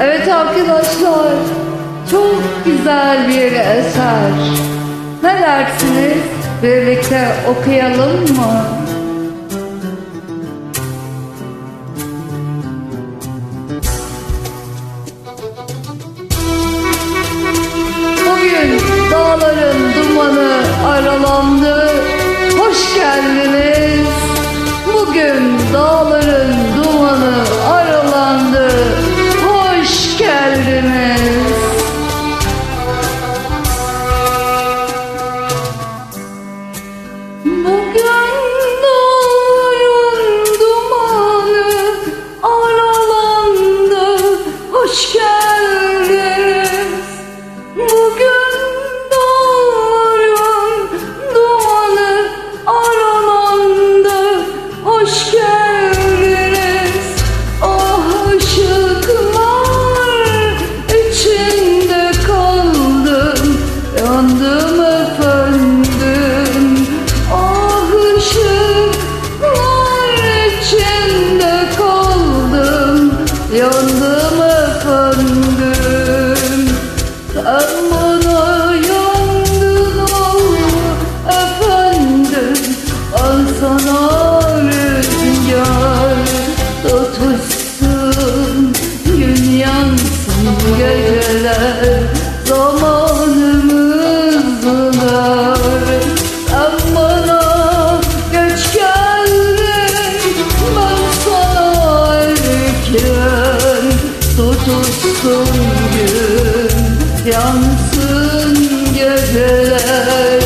Evet arkadaşlar, çok güzel bir eser. Ne dersiniz? Birlikte okuyalım mı? Bugün dağların dumanı aralandı. Hoş geldiniz. Sen geceler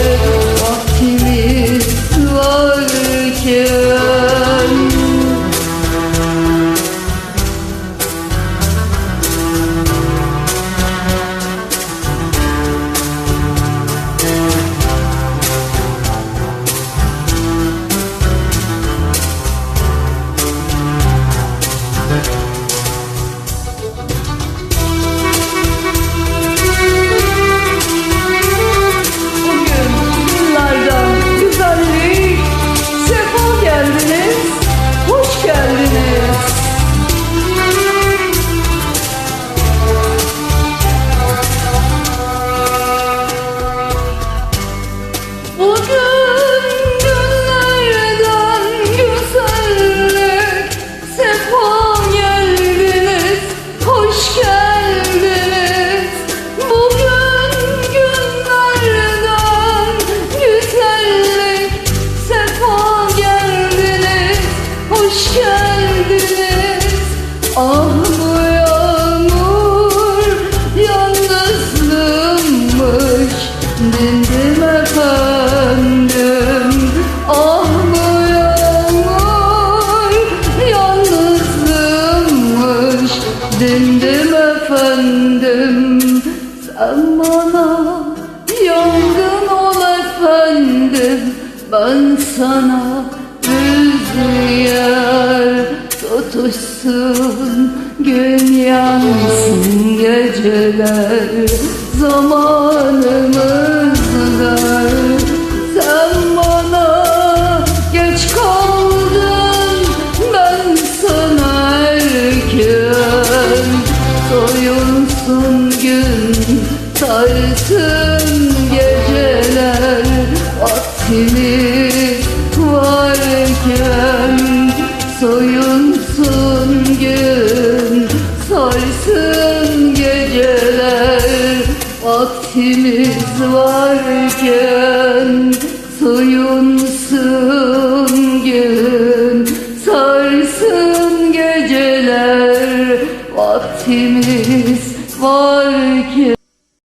Hoş geldiniz. Ah bu yağmur yalnızlığımmış. Dindim efendim. Ah bu yağmur yalnızlığımmış. Dindim efendim. Sen bana yangın ol efendim. Ben sana Gün yansın geceler zamanımız dar. Sen bana geç kaldın Ben sana erken. Soyulsun gün sarsın geceler Vaktimiz varken. Soyunsun Vaktimiz varken Soyunsun